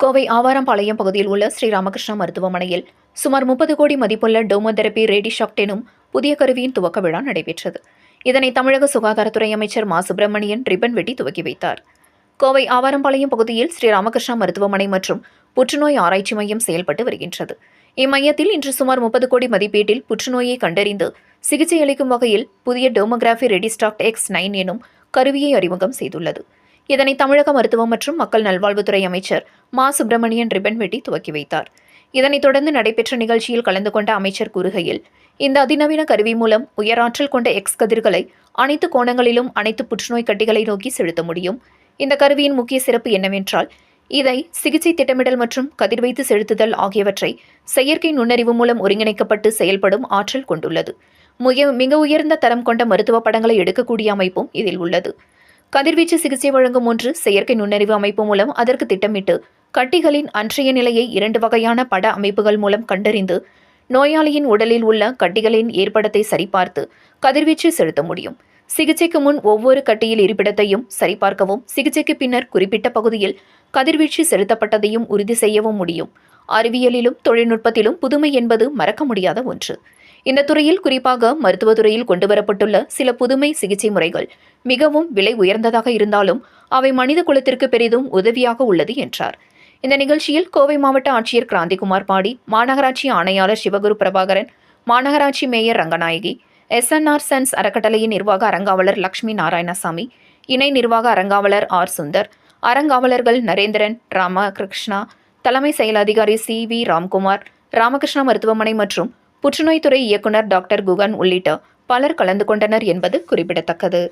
கோவை ஆவாரம்பாளையம் பகுதியில் உள்ள ஸ்ரீராமகிருஷ்ணா மருத்துவமனையில் சுமார் முப்பது கோடி மதிப்புள்ள டோமோதெரபி ரேடிஷாக்ட் எனும் புதிய கருவியின் துவக்க விழா நடைபெற்றது. இதனை தமிழக சுகாதாரத்துறை அமைச்சர் மா. சுப்பிரமணியன் ரிப்பன் வெட்டி துவக்கி வைத்தார். கோவை ஆவாரம்பாளையம் பகுதியில் ஸ்ரீராமகிருஷ்ணா மருத்துவமனை மற்றும் புற்றுநோய் ஆராய்ச்சி மையம் செயல்பட்டு வருகின்றது. இம்மையத்தில் இன்று சுமார் முப்பது கோடி மதிப்பீட்டில் புற்றுநோயை கண்டறிந்து சிகிச்சை அளிக்கும் வகையில் புதிய டோமோகிராஃபி ரெடிஸ்டாக்ட் எக்ஸ் நைன் எனும் கருவியை அறிமுகம் செய்துள்ளது. இதனை தமிழக மருத்துவம் மற்றும் மக்கள் நல்வாழ்வுத்துறை அமைச்சர் மா. சுப்பிரமணியன் ரிப்பன் வெட்டி துவக்கி வைத்தார். இதனைத் தொடர்ந்து நடைபெற்ற நிகழ்ச்சியில் கலந்து கொண்ட அமைச்சர் கூறுகையில் இந்த அதிநவீன கருவி மூலம் உயராற்றல் கொண்ட எக்ஸ் கதிர்களை அனைத்து கோணங்களிலும் அனைத்து புற்றுநோய் கட்டிகளை நோக்கி செலுத்த முடியும். இந்த கருவியின் முக்கிய சிறப்பு என்னவென்றால் இதை சிகிச்சை திட்டமிடல் மற்றும் கதிர்வைத்து செலுத்துதல் ஆகியவற்றை செயற்கை நுண்ணறிவு மூலம் ஒருங்கிணைக்கப்பட்டு செயல்படும் ஆற்றல் கொண்டுள்ளது. மிக மிக உயர்ந்த தரம் கொண்ட மருத்துவ படங்களை எடுக்கக்கூடிய அமைப்பும் இதில் உள்ளது. கதிர்வீச்சு சிகிச்சை வழங்கும் ஒன்று செயற்கை நுண்ணறிவு அமைப்பு மூலம் அதற்கு திட்டமிட்டு கட்டிகளின் அன்றைய நிலையை இரண்டு வகையான பட அமைப்புகள் மூலம் கண்டறிந்து நோயாளியின் உடலில் உள்ள கட்டிகளின் ஏற்படத்தை சரிபார்த்து கதிர்வீச்சு செலுத்த முடியும். சிகிச்சைக்கு முன் ஒவ்வொரு கட்டியில் இருப்பிடத்தையும் சரிபார்க்கவும் சிகிச்சைக்கு பின்னர் குறிப்பிட்ட பகுதியில் கதிர்வீச்சு செலுத்தப்பட்டதையும் உறுதி செய்யவும் முடியும். அறிவியலிலும் தொழில்நுட்பத்திலும் புதுமை என்பது மறக்க முடியாத ஒன்று. இந்த துறையில் குறிப்பாக மருத்துவத்துறையில் கொண்டுவரப்பட்டுள்ள சில புதுமை சிகிச்சை முறைகள் மிகவும் விலை உயர்ந்ததாக இருந்தாலும் அவை மனித குலத்திற்கு பெரிதும் உதவியாக உள்ளது என்றார். இந்த நிகழ்ச்சியில் கோவை மாவட்ட ஆட்சியர் கிராந்திகுமார் பாடி மாநகராட்சி ஆணையாளர் சிவகுரு பிரபாகரன் மாநகராட்சி மேயர் ரங்கநாயகி எஸ்என்ஆர் சன்ஸ் அறக்கட்டளையின் நிர்வாக அரங்காவலர் லக்ஷ்மி நாராயணசாமி இணை நிர்வாக அரங்காவலர் ஆர் சுந்தர் அரங்காவலர்கள் நரேந்திரன் ராமகிருஷ்ணா தலைமை செயல் அதிகாரி சி வி ராம்குமார் ராமகிருஷ்ணா மருத்துவமனை மற்றும் புற்றுநோய்த்துறை இயக்குனர் டாக்டர் குகன் உள்ளிட்ட பலர் கலந்து கொண்டனர் என்பது குறிப்பிடத்தக்கது.